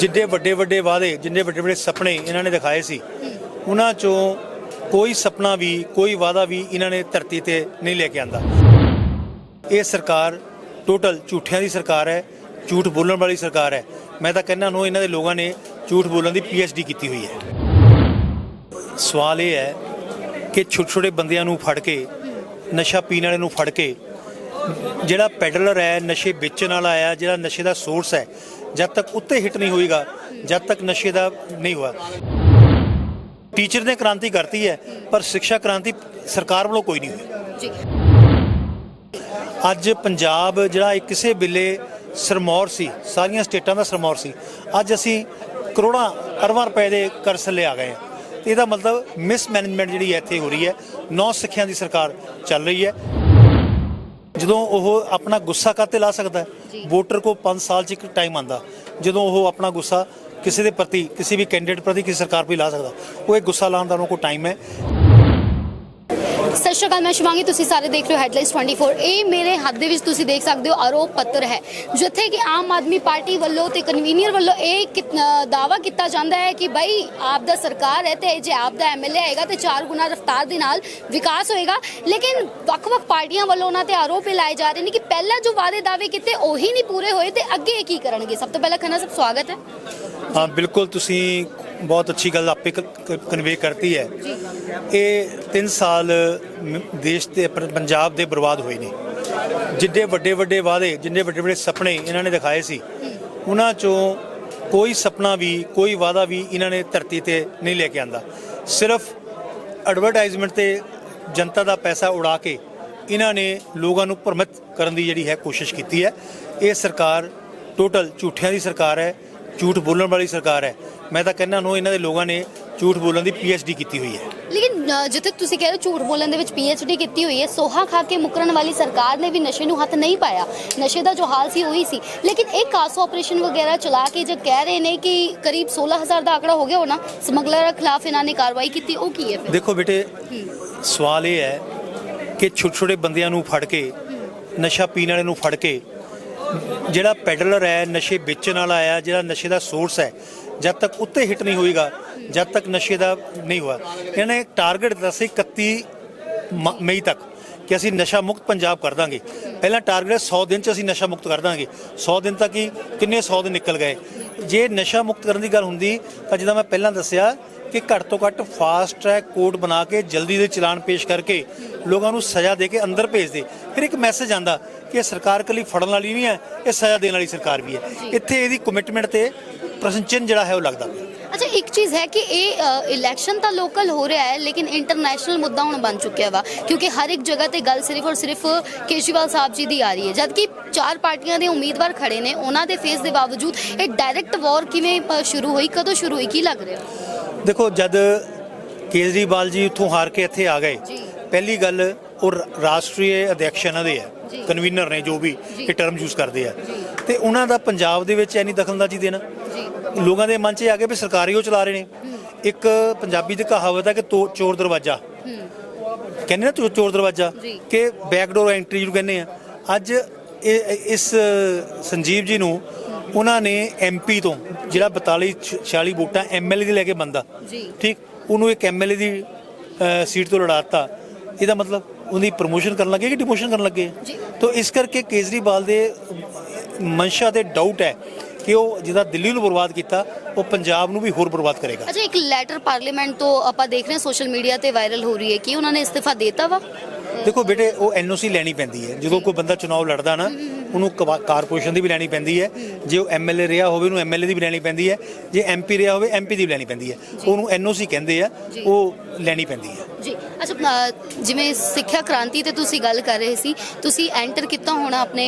ਜਿੱਡੇ ਵੱਡੇ ਵੱਡੇ ਵਾਅਦੇ, ਜਿੰਨੇ ਵੱਡੇ ਵੱਡੇ ਸੁਪਨੇ ਇਹਨਾਂ ਨੇ ਦਿਖਾਏ ਸੀ, ਉਹਨਾਂ ਚੋਂ ਕੋਈ ਸੁਪਨਾ ਵੀ, ਕੋਈ ਵਾਅਦਾ ਵੀ ਇਹਨਾਂ ਨੇ ਧਰਤੀ ਤੇ ਨਹੀਂ ਲੈ ਕੇ ਆਂਦਾ। ਇਹ ਸਰਕਾਰ ਟੋਟਲ ਝੂਠਿਆਂ ਦੀ ਸਰਕਾਰ ਹੈ, ਝੂਠ ਬੋਲਣ ਵਾਲੀ ਸਰਕਾਰ ਹੈ। ਮੈਂ ਤਾਂ ਕਹਿੰਦਾ ਨੂੰ ਇਹਨਾਂ ਦੇ ਲੋਕਾਂ ਨੇ ਝੂਠ ਬੋਲਣ ਦੀ ਡੀ ਕੀਤੀ ਹੋਈ ਹੈ। ਸਵਾਲ ਇਹ ਹੈ ਕਿ ਛੋਟੇ ਛੋਟੇ ਬੰਦਿਆਂ ਨੂੰ ਫੜ ਕੇ, ਨਸ਼ਾ ਪੀਣ ਵਾਲੇ ਨੂੰ ਫੜ ਕੇ, ਜਿਹੜਾ ਪੈਡਲਰ ਹੈ, ਨਸ਼ੇ ਵੇਚਣ ਵਾਲਾ ਹੈ, ਜਿਹੜਾ ਨਸ਼ੇ ਦਾ ਸੋਰਸ ਹੈ ਜਦ ਤੱਕ ਉੱਤੇ ਹਿੱਟ ਨਹੀਂ ਹੋਏਗਾ ਜਦ ਤੱਕ ਨਸ਼ੇ ਦਾ ਨਹੀਂ ਹੋਇਆ। ਟੀਚਰ ਨੇ ਕ੍ਰਾਂਤੀ ਕਰਤੀ ਹੈ ਪਰ ਸਿੱਖਿਆ ਕ੍ਰਾਂਤੀ ਸਰਕਾਰ ਵੱਲੋਂ ਕੋਈ ਨਹੀਂ ਹੋਈ। ਜੀ। ਅੱਜ ਪੰਜਾਬ ਜਿਹੜਾ ਇੱਕ ਕਿਸੇ ਵੇਲੇ ਸਰਮੌਰ ਸੀ ਸਾਰੀਆਂ ਸਟੇਟਾਂ ਦਾ ਸਰਮੌਰ ਸੀ ਅੱਜ ਅਸੀਂ ਕਰੋੜਾਂ ਅਰਬਾਂ ਰੁਪਏ ਦੇ ਕਰਜ਼ ਥੱਲੇ ਆ ਗਏ ਇਹਦਾ ਮਤਲਬ ਮਿਸਮੈਨੇਜਮੈਂਟ ਜਿਹੜੀ ਇੱਥੇ ਹੋ ਰਹੀ ਹੈ ਨੌ ਸਿੱਖਿਆ ਦੀ ਸਰਕਾਰ ਚੱਲ ਰਹੀ ਹੈ। ਜਦੋਂ ਉਹ ਆਪਣਾ ਗੁੱਸਾ ਕਾਤੇ ਲਾ ਸਕਦਾ ਵੋਟਰ ਕੋ 5 ਸਾਲ ਚ ਇੱਕ ਟਾਈਮ ਆਂਦਾ ਜਦੋਂ ਉਹ ਆਪਣਾ ਗੁੱਸਾ ਕਿਸੇ ਦੇ ਪ੍ਰਤੀ ਕਿਸੇ ਵੀ ਕੈਂਡੀਡੇਟ ਪ੍ਰਤੀ ਕਿਸੇ ਸਰਕਾਰ ਵੀ ਲਾ ਸਕਦਾ। ਉਹ ਇਹ ਗੁੱਸਾ ਲਾਉਣ ਦਾ ਉਹਨਾਂ ਕੋਲ ਟਾਈਮ ਹੈ। ਸਤਿ ਸ਼੍ਰੀ ਅਕਾਲ, ਮੈਂ ਸ਼ਿਵਾਂਗੀ, ਤੁਸੀਂ ਸਾਰੇ ਦੇਖ ਰਹੇ ਹੋ ਹੈਡਲਾਈਨਸ 24 ਇਹ ਮੇਰੇ ਹੱਥ ਦੇ ਵਿੱਚ ਤੁਸੀਂ ਦੇਖ ਸਕਦੇ ਹੋ, ਆਰੋਪ ਪੱਤਰ ਹੈ। ਜਿੱਥੇ ਕਿ ਆਮ ਆਦਮੀ ਪਾਰਟੀ ਵੱਲੋਂ ਤੇ ਕਨਵੀਨੀਅਰ ਵੱਲੋਂ ਇਹ ਕਿਤ- ਕੀਤਾ ਜਾਂਦਾ ਹੈ ਕਿ ਭਾਈ ਆਪ ਦਾ ਸਰਕਾਰ ਹੈ ਤੇ ਜੇ ਆਪ ਦਾ ਐਮਐਲਏ ਆਏਗਾ ਤੇ ਚਾਰ ਗੁਣਾ ਰਫਤਾਰ ਦੇ ਨਾਲ ਵਿਕਾਸ ਹੋਏਗਾ। ਲੇਕਿਨ ਵੱਖ-ਵੱਖ ਪਾਰਟੀਆਂ ਵੱਲੋਂ ਉਹਨਾਂ ਤੇ ਆਰੋਪ ਲਾਏ ਜਾ ਰਹੇ ਨੇ ਕਿ ਪਹਿਲਾਂ ਜੋ ਵਾਅਦੇ ਦਾਅਵੇ ਕੀਤੇ ਉਹੀ ਨਹੀਂ ਪੂਰੇ ਹੋਏ ਤੇ ਅੱਗੇ ਇਹ ਕੀ ਕਰਨਗੇ? ਸਭ ਤੋਂ ਪਹਿਲਾਂ ਖੰਨਾ ਸਾਹਿਬ, ਸਵਾਗਤ ਹੈ। ਹਾਂ, ਬਿਲਕੁਲ ਤੁਸੀਂ ਬਹੁਤ ਅੱਛੀ ਗੱਲ ਆਪੇ ਕਨਵੇ ਕਰਤੀ ਹੈ। ਇਹ 3 ਸਾਲ ਦੇਸ਼ ਤੇ ਪੰਜਾਬ ਦੇ ਬਰਬਾਦ ਹੋਏ ਨੇ। ਜਿੱਡੇ ਵੱਡੇ ਵੱਡੇ ਵਾਅਦੇ ਜਿੰਨੇ ਵੱਡੇ ਵੱਡੇ ਸੁਪਨੇ ਇਹਨਾਂ ਨੇ ਦਿਖਾਏ ਸੀ ਉਹਨਾਂ ਚੋਂ ਕੋਈ ਸੁਪਨਾ ਵੀ ਕੋਈ ਵਾਅਦਾ ਵੀ ਇਹਨਾਂ ਨੇ ਧਰਤੀ ਤੇ ਨਹੀਂ ਲੈ ਕੇ ਆਂਦਾ। ਸਿਰਫ ਐਡਵਰਟਾਈਜ਼ਮੈਂਟ ਤੇ ਜਨਤਾ ਦਾ ਪੈਸਾ ਉਡਾ ਕੇ ਇਹਨਾਂ ਨੇ ਲੋਕਾਂ ਨੂੰ ਭਰਮਿਤ ਕਰਨ ਦੀ ਜਿਹੜੀ ਹੈ ਕੋਸ਼ਿਸ਼ ਕੀਤੀ ਹੈ। ਇਹ ਸਰਕਾਰ ਟੋਟਲ ਝੂਠਿਆਂ ਦੀ ਸਰਕਾਰ ਹੈ। ਝੂਠ ਬੋਲਣ ਵਾਲੀ ਸਰਕਾਰ ਹੈ। ਮੈਂ ਤਾਂ ਕਹਿੰਦਾ ਨੂੰ ਇਹਨਾਂ ਦੇ ਲੋਕਾਂ ਨੇ ਝੂਠ ਬੋਲਣ ਦੀ ਡੀ ਕੀਤੀ ਹੋਈ ਹੈ। ਲੇਕਿਨ ਅ, ਜਿੱਥੇ ਤੁਸੀਂ ਕਹਿ ਰਹੇ ਹੋ ਝੂਠ ਬੋਲਣ ਦੇ ਵਿੱਚ ਡੀ ਕੀਤੀ ਹੋਈ ਹੈ ਸੋਹਾ ਖਾ ਕੇ ਮੁਕਰਨ ਵਾਲੀ ਸਰਕਾਰ ਨੇ ਵੀ ਨਸ਼ੇ ਨੂੰ ਹੱਥ ਨਹੀਂ ਪਾਇਆ। ਨਸ਼ੇ ਦਾ ਜੋ ਹਾਲ ਸੀ ਉਹੀ ਸੀ। ਲੇਕਿਨ ਇਹ ਕਾਸੋ ਆਪਰੇਸ਼ਨ ਵਗੈਰਾ ਚਲਾ ਕੇ ਜੇ ਕਹਿ ਰਹੇ ਨੇ ਕਿ ਕਰੀਬ 16000 ਦਾ ਆંકੜਾ ਹੋ ਗਿਆ ਹੋਣਾ ਸਮਗਲਰਾਂ ਖਿਲਾਫ ਇਹਨਾਂ ਨੇ ਕਾਰਵਾਈ ਕੀਤੀ ਉਹ ਕੀ ਹੈ ਫਿਰ? ਦੇਖੋ ਬੇਟੇ ਸਵਾਲ ਇਹ ਹੈ ਕਿ ਛੋਟੇ ਛੋਟੇ ਬੰਦਿਆਂ ਨੂੰ ਫੜ ਕੇ ਨਸ਼ਾ ਪੀਣ ਵਾਲੇ ਨੂੰ ਫੜ ਕੇ ਜਿਹੜਾ ਪੈਡਲਰ ਹੈ, ਨਸ਼ੇ ਵੇਚਣ ਵਾਲਾ ਹੈ, ਜਿਹੜਾ ਨਸ਼ੇ ਦਾ ਸੋਰਸ ਹੈ, ਜਦ ਤੱਕ ਉੱਤੇ ਹਿੱਟ ਨਹੀਂ ਹੋਏਗਾ, ਜਦ ਤੱਕ ਨਸ਼ੇ ਦਾ ਨਹੀਂ ਹੋਇਆ। ਇਹਨਾਂ ਨੇ ਟਾਰਗੇਟ ਦਿੱਤਾ ਸੀ 31 ਮ- ਮਈ ਤੱਕ ਕਿ ਅਸੀਂ ਨਸ਼ਾ ਮੁਕਤ ਪੰਜਾਬ ਕਰ ਦਾਂਗੇ। ਪਹਿਲਾਂ ਟਾਰਗੇਟ 100 ਦਿਨ ਚ ਅਸੀਂ ਨਸ਼ਾ ਮੁਕਤ ਕਰ ਦਾਂਗੇ। 100 ਦਿਨ ਤੱਕ ਹੀ ਕਿੰਨੇ 100 ਦਿਨ ਨਿਕਲ ਗਏ? ਜੇ ਨਸ਼ਾ ਮੁਕਤ ਕਰਨ ਦੀ ਗੱਲ ਹੁੰਦੀ, ਤਾਂ ਜਿੱਦਾਂ ਮੈਂ ਪਹਿਲਾਂ ਦੱਸਿਆ ਕਿ ਘੱਟ ਤੋਂ ਘੱਟ ਫਾਸਟ ਟਰੈਕ ਕੋਰਟ ਬਣਾ ਕੇ ਜਲਦੀ ਦੇ ਚਲਾਨ ਪੇਸ਼ ਕਰਕੇ ਲੋਕਾਂ ਨੂੰ ਸਜ਼ਾ ਦੇ ਕੇ ਅੰਦਰ ਭੇਜ ਦੇ। ਫਿਰ ਇੱਕ ਮੈਸੇਜ ਆਂਦਾ ਕਿ ਇਹ ਸਰਕਾਰ ਕੱਲੀ ਫੜਨ ਵਾਲੀ ਨਹੀਂ ਹੈ ਇਹ ਸਜ਼ਾ ਦੇਣ ਵਾਲੀ ਸਰਕਾਰ ਵੀ ਹੈ। ਇੱਥੇ ਇਹਦੀ ਕਮਿਟਮੈਂਟ ਤੇ ਪ੍ਰਸ਼ਨ ਜਿਹੜਾ ਹੈ ਉਹ ਲੱਗਦਾ ਪਿਆ। ਅੱਛਾ ਇੱਕ ਚੀਜ਼ ਹੈ ਕਿ ਇਹ ਇਲੈਕਸ਼ਨ ਤਾਂ ਲੋਕਲ ਹੋ ਰਿਹਾ ਹੈ ਲੇਕਿਨ ਇੰਟਰਨੈਸ਼ਨਲ ਮੁੱਦਾ ਹੁਣ ਬਣ ਚੁੱਕਿਆ ਵਾ ਕਿਉਂਕਿ ਹਰ ਇੱਕ ਜਗ੍ਹਾ ਤੇ ਗੱਲ ਸਿਰਫ ਔਰ ਸਿਰਫ ਕੇਜਰੀਵਾਲ ਸਾਹਿਬ ਜੀ ਦੀ ਆ ਰਹੀ ਹੈ ਜਦਕਿ ਚਾਰ ਪਾਰਟੀਆਂ ਦੇ ਉਮੀਦਵਾਰ ਖੜੇ ਨੇ ਉਹਨਾਂ ਦੇ ਫੇਸ ਦੇ ਬਾਵਜੂਦ ਇਹ ਡਾਇਰੈਕਟ ਵਾਰ ਕਿਵੇਂ ਸ਼ੁਰੂ ਹੋਈ ਕਦੋਂ ਸ਼ੁਰੂ ਹੋਈ ਕੀ ਲੱਗ ਰਿਹਾ? ਦੇਖੋ ਜਦ ਕੇਜਰੀਵਾਲ ਜੀ ਉੱਥੋਂ ਹਾਰ ਕੇ ਇੱਥੇ ਆ ਗਏ। ਪਹਿਲੀ ਗੱਲ ਉਹ ਰਾਸ਼ਟਰੀ ਅਧਿਕਸ਼ ਇਹਨਾਂ ਦੇ। ਆ ਕਨਵੀਨਰ ਨੇ ਜੋ ਵੀ। ਇਹ ਟਰਮ ਯੂਜ਼ ਕਰਦੇ ਆ ਤੇ ਉਹਨਾਂ ਦਾ ਪੰਜਾਬ ਦੇ ਵਿੱਚ ਐਨੀ ਦਖਲਅੰਦਾਜ਼ੀ ਦੇਣਾ ਲੋਕਾਂ ਦੇ ਮਨ 'ਚ ਆ ਗਿਆ ਵੀ ਸਰਕਾਰੀ ਉਹ ਚਲਾ ਰਹੇ ਨੇ ਇੱਕ ਪੰਜਾਬੀ ਦੀ ਕਹਾਵਤ ਹੈ ਕਿ ਚੋਰ ਦਰਵਾਜ਼ਾ ਕਹਿੰਦੇ ਨਾ ਚੋਰ ਦਰਵਾਜ਼ਾ। ਕਿ ਬੈਕਡੋਰ ਐਂਟਰੀ ਜਿਹਨੂੰ ਕਹਿੰਦੇ ਆ ਅੱਜ ਇਹ ਇਸ ਸੰਜੀਵ ਜੀ ਨੂੰ ਉਹਨਾਂ ਨੇ ਐਮਪੀ ਤੋਂ ਜਿਹੜਾ 42 ਛ- 46 ਵੋਟਾਂ ਐਮਐਲਏ ਦੀ ਲੈ ਕੇ ਬੰਦਾ। ਜੀ। ਠੀਕ? ਉਹਨੂੰ ਇੱਕ ਐਮਐਲਏ ਦੀ ਅ, ਸੀਟ ਤੋਂ ਲੜਾਤਾ। ਇਹਦਾ ਮਤਲਬ ਉਹਦੀ ਪ੍ਰੋਮੋਸ਼ਨ ਕਰਨ ਲੱਗੇ ਕਿ ਡਿਮੋਸ਼ਨ ਕਰਨ ਲੱਗੇ? ਜੀ। ਤਾਂ ਇਸ ਕਰਕੇ ਕੇਜਰੀਵਾਲ ਦੇ ਮਨਸ਼ਾ ਤੇ ਡਾਊਟ ਹੈ ਕਿ ਉਹ ਜਿਹਦਾ ਦਿੱਲੀ ਨੂੰ ਬਰਬਾਦ ਕੀਤਾ ਉਹ ਪੰਜਾਬ ਨੂੰ ਵੀ ਹੋਰ ਬਰਬਾਦ ਕਰੇਗਾ। ਅੱਛਾ ਇੱਕ ਲੈਟਰ ਪਾਰਲੀਮੈਂਟ ਤੋਂ ਆਪਾਂ ਦੇਖ ਰਹੇ ਹਾਂ ਸੋਸ਼ਲ ਮੀਡੀਆ ਤੇ ਵਾਇਰਲ ਹੋ ਰਹੀ ਹੈ ਕਿ ਉਹਨਾਂ ਨੇ ਇਸਤੀਫਾ ਦੇਤਾ ਵਾ? ਦੇਖੋ ਬੇਟੇ ਉਹ ਐਨਓਸੀ ਲੈਣੀ ਪੈਂਦੀ ਹੈ। ਜਦੋਂ ਕੋਈ ਬੰਦਾ ਚੁਣਾਵ ਲੜਦਾ ਨਾ ਉਹਨੂੰ ਕਾਰਪੋਰੇਸ਼ਨ ਦੀ ਵੀ ਲੈਣੀ ਪੈਂਦੀ ਹੈ। ਜੇ ਉਹ ਐਮਐਲਏ ਰਿਹਾ ਹੋਵੇ ਉਹਨੂੰ ਐਮਐਲਏ ਦੀ ਵੀ ਲੈਣੀ ਪੈਂਦੀ ਹੈ। ਜੇ ਐਮਪੀ ਰਿਹਾ ਹੋਵੇ ਐਮਪੀ ਦੀ ਵੀ ਲੈਣੀ ਪੈਂਦੀ ਹੈ। ਉਹਨੂੰ ਐਨਓਸੀ ਕਹਿੰਦੇ ਆ ਉਹ ਲੈਣੀ ਪੈਂਦੀ ਹੈ। ਜੀ। ਅੱਛਾ ਜਿਵੇਂ ਸਿੱਖਿਆ ਕ੍ਰਾਂਤੀ ਤੇ ਤੁਸੀਂ ਗੱਲ ਕਰ ਰਹੇ ਸੀ ਤੁਸੀਂ ਐਂਟਰ ਕੀਤਾ ਹੋਣਾ ਆਪਣੇ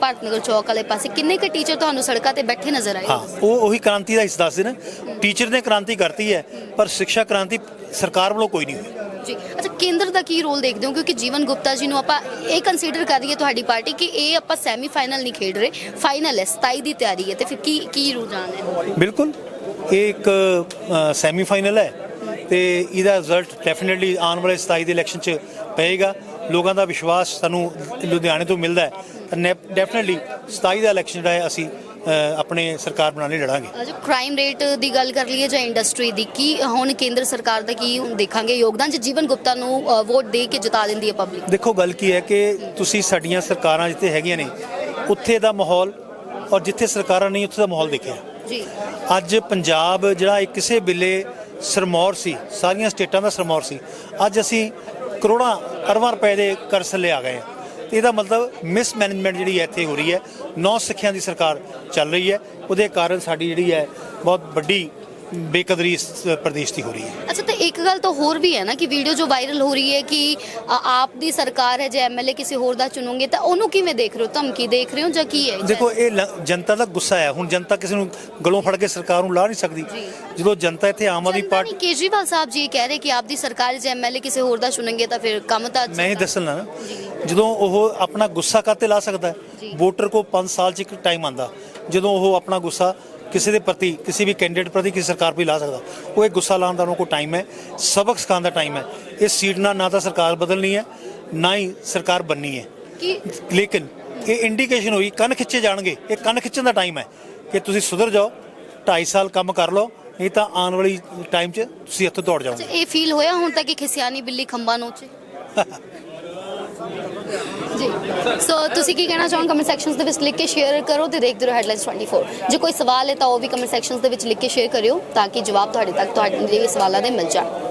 ਭਾਰਤ ਨਗਰ ਚੌਕ ਵਾਲੇ ਪਾਸੇ। ਕਿੰਨੇ ਕੁ ਟੀਚਰ ਤੁਹਾਨੂੰ ਸੜਕਾਂ ਤੇ ਬੈਠੇ ਨਜ਼ਰ ਆਏ? ਹਾਂ ਉਹ ਉਹੀ ਕ੍ਰਾਂਤੀ ਦਾ ਹਿੱਸਾ ਦੱਸਦੇ ਨੇ। ਟੀਚਰ ਨੇ ਕ੍ਰਾਂਤੀ ਕਰਤੀ ਹੈ ਪਰ ਸਿੱਖਿਆ ਕ੍ਰਾਂਤੀ ਸਰਕਾਰ ਵੱਲੋਂ ਕੋਈ ਨਹੀਂ ਹੋਈ। ਜੀ। ਅੱਛਾ, ਕੇਂਦਰ ਦਾ ਕੀ ਰੋਲ ਦੇਖਦੇ ਹੋ? ਕਿਉਂਕਿ ਜੀਵਨ ਗੁਪਤਾ ਜੀ ਨੂੰ ਆਪਾਂ ਇਹ ਕੰਸੀਡਰ ਕਰ ਰਹੀ ਹੈ ਤੁਹਾਡੀ ਪਾਰਟੀ ਕਿ ਇਹ ਆਪਾਂ ਸੈਮੀ ਫਾਈਨਲ ਨਹੀਂ ਖੇਡ ਰਹੇ। ਫਾਈਨਲ ਹੈ 27 ਦੀ ਤਿਆਰੀ ਹੈ। ਤੇ ਫਿਰ ਕੀ ਕੀ ਰੁਝਾਨ ਹੈ ਬਿਲਕੁਲ। ਇਹ ਇੱਕ ਸੈਮੀ ਫਾਈਨਲ ਹੈ। ਤੇ ਇਹਦਾ ਰਿਜ਼ਲਟ ਡੈਫੀਨਿਟਲੀ ਆਉਣ ਵਾਲੇ 27 ਦੇ ਇਲੈਕਸ਼ਨ 'ਚ ਪਏਗਾ। ਲੋਕਾਂ ਦਾ ਵਿਸ਼ਵਾਸ ਸਾਨੂੰ ਲੁਧਿਆਣੇ ਤੋਂ ਮਿਲਦਾ ਹੈ। ਡੈਫੀਨਿਟਲੀ 27 ਦਾ ਇਲੈਕਸ਼ਨ ਜਿਹੜਾ ਹੈ ਅਸੀਂ ਆਪਣੇ ਸਰਕਾਰ ਬਣਾਉਣ ਲਈ ਲੜਾਂਗੇ। ਜੋ ਕ੍ਰਾਈਮ ਰੇਟ ਦੀ ਗੱਲ ਕਰ ਲਈਏ ਜਾਂ ਇੰਡਸਟਰੀ ਦੀ ਕੀ ਹੁਣ ਕੇਂਦਰ ਸਰਕਾਰ ਦਾ ਕੀ ਹੁਣ ਦੇਖਾਂਗੇ ਯੋਗਦਾਨ ਜੇ ਜੀਵਨ ਗੁਪਤਾ ਨੂੰ ਵੋਟ ਦੇ ਕੇ ਜਿਤਾ ਦਿੰਦੀ ਹੈ ਪਬਲਿਕ ਦੇਖੋ ਗੱਲ ਕੀ ਹੈ ਕਿ ਤੁਸੀਂ ਸਾਡੀਆਂ ਸਰਕਾਰਾਂ ਜਿੱਥੇ ਹੈਗੀਆਂ ਨੇ ਉੱਥੇ ਦਾ ਮਾਹੌਲ ਔਰ ਜਿੱਥੇ ਸਰਕਾਰਾਂ ਨਹੀਂ ਉੱਥੇ ਦਾ ਮਾਹੌਲ ਦੇਖਿਆ। ਜੀ। ਅੱਜ ਪੰਜਾਬ ਜਿਹੜਾ ਕਿਸੇ ਵੇਲੇ ਸਰਮੌਰ ਸੀ ਸਾਰੀਆਂ ਸਟੇਟਾਂ ਦਾ ਸਰਮੌਰ ਸੀ ਅੱਜ ਅਸੀਂ ਕਰੋੜਾਂ ਅਰਬਾਂ ਰੁਪਏ ਦੇ ਕਰਜ਼ ਥੱਲੇ ਆ ਗਏ ਹਾਂ। ਤੇ ਇਹਦਾ ਮਤਲਬ ਮਿਸਮੈਨੇਜਮੈਂਟ ਜਿਹੜੀ ਹੈ ਇੱਥੇ ਹੋ ਰਹੀ ਹੈ। ਨੌ ਸਿੱਖਿਆ ਦੀ ਸਰਕਾਰ ਚੱਲ ਰਹੀ ਹੈ। ਉਹਦੇ ਕਾਰਨ ਸਾਡੀ ਜਿਹੜੀ ਹੈ ਬਹੁਤ ਵੱਡੀ ਬੇਕਦਰੀ ਪ੍ਰਦੇਸ਼ ਦੀ ਹੋ ਰਹੀ ਹੈ। ਅੱਛਾ ਤੇ ਇੱਕ ਗੱਲ ਤਾਂ ਹੋਰ ਵੀ ਹੈ ਨਾ ਕਿ ਵੀਡੀਓ ਜੋ ਵਾਇਰਲ ਹੋ ਰਹੀ ਹੈ ਕਿ ਅ, ਆਪ ਦੀ ਸਰਕਾਰ ਹੈ ਜੇ ਐਮਐਲਏ ਕਿਸੇ ਹੋਰ ਦਾ ਚੁਣੋਗੇ ਤਾਂ ਉਹਨੂੰ ਕਿਵੇਂ ਦੇਖ ਰਹੇ ਹੋ? ਧਮਕੀ ਦੇਖ ਰਹੇ ਹੋ ਜਾਂ ਕੀ ਹੈ? ਦੇਖੋ ਇਹ ਲ- ਜਨਤਾ ਦਾ ਗੁੱਸਾ ਹੈ। ਹੁਣ ਜਨਤਾ ਕਿਸੇ ਨੂੰ ਗਲੋਂ ਫੜ ਕੇ ਸਰਕਾਰ ਨੂੰ ਲਾ ਨਹੀਂ ਸਕਦੀ। ਜੀ। ਜਦੋਂ ਜਨਤਾ ਇੱਥੇ ਆਮ ਆਦਮੀ ਪਾਰਟੀ ਕੇਜਰੀਵਾਲ ਸਾਹਿਬ ਜੀ ਇਹ ਕਹਿ ਰਹੇ ਕਿ ਆਪ ਦੀ ਸਰਕਾਰ ਜੇ ਐਮਐਲਏ ਕਿਸੇ ਹੋਰ ਦਾ ਚੁਣਨਗੇ ਤਾਂ ਫਿਰ ਕੰਮ ਤਾਂ ਮੈਂ ਇਹ ਦੱਸਣਾ ਨਾ ਜਦੋਂ ਉਹ ਆਪਣਾ ਗੁੱਸਾ ਕਾਤੇ ਲਾ ਸਕਦਾ। ਹੈ? ਵੋਟਰ ਕੋ 5 ਸਾਲ ਚ ਇੱਕ ਟਾਈਮ ਆਂਦਾ। ਜਦੋਂ ਉਹ ਆਪਣਾ ਗੁੱਸਾ ਕਿਸੇ ਦੇ ਪ੍ਰਤੀ ਕਿਸੇ ਵੀ ਕੈਂਡੀਡੇਟ ਪ੍ਰਤੀ ਕਿਸੇ ਸਰਕਾਰ ਵੀ ਲਾ ਸਕਦਾ। ਉਹ ਇਹ ਗੁੱਸਾ ਲਾਉਣ ਦਾ ਉਹਨਾਂ ਕੋਲ ਟਾਈਮ ਹੈ ਸਬਕ ਸਿਖਾਉਣ ਦਾ ਟਾਈਮ ਹੈ। ਇਸ ਸੀਟ ਨਾਲ ਨਾ ਤਾਂ ਸਰਕਾਰ ਬਦਲਣੀ ਹੈ ਨਾ ਹੀ ਸਰਕਾਰ ਬੰਨੀ ਹੈ। ਲੇਕਿਨ ਇਹ ਇੰਡੀਕੇਸ਼ਨ ਹੋਈ ਕੰਨ ਖਿੱਚੇ ਜਾਣਗੇ। ਇਹ ਕੰਨ ਖਿੱਚਣ ਦਾ ਟਾਈਮ ਹੈ ਕਿ ਤੁਸੀਂ ਸੁਧਰ ਜਾਓ 2.5 ਸਾਲ ਕੰਮ ਕਰ ਲਓ ਨਹੀਂ ਤਾਂ ਆਉਣ ਵਾਲੀ ਟਾਈਮ 'ਚ ਤੁਸੀਂ ਇੱਥੋਂ ਦੌੜ ਜਾਓਗੇ। ਇਹ ਫੀਲ ਹੋਇਆ ਹੁਣ ਤੱਕ ਕਿ ਖਿਸਿਆਨੀ ਬਿੱਲੀ ਖੰਭਾ ਨੋਚੇ ਜੀ। ਸੋ ਤੁਸੀਂ ਕੀ ਕਹਿਣਾ ਚਾਹੋਗੇ? ਕਮੈਂਟ ਸੈਕਸ਼ਨਸ ਦੇ ਵਿੱਚ ਲਿਖ ਕੇ ਸ਼ੇਅਰ ਕਰੋ ਤੇ ਦੇਖਦੇ ਰਹੋ ਹੈਡਲਾਈਨਸ 24 ਜੇ ਕੋਈ ਸਵਾਲ ਹੈ ਤਾਂ ਉਹ ਵੀ ਕਮੈਂਟ ਸੈਕਸ਼ਨਸ ਦੇ ਵਿੱਚ ਲਿਖ ਕੇ ਸ਼ੇਅਰ ਕਰਿਓ ਤਾਂ ਕਿ ਜਵਾਬ ਤੁਹਾਡੇ ਤੱਕ ਤੁਹਾਡੇ ਸਵਾਲਾਂ ਦੇ ਮਿਲ ਜਾਣ।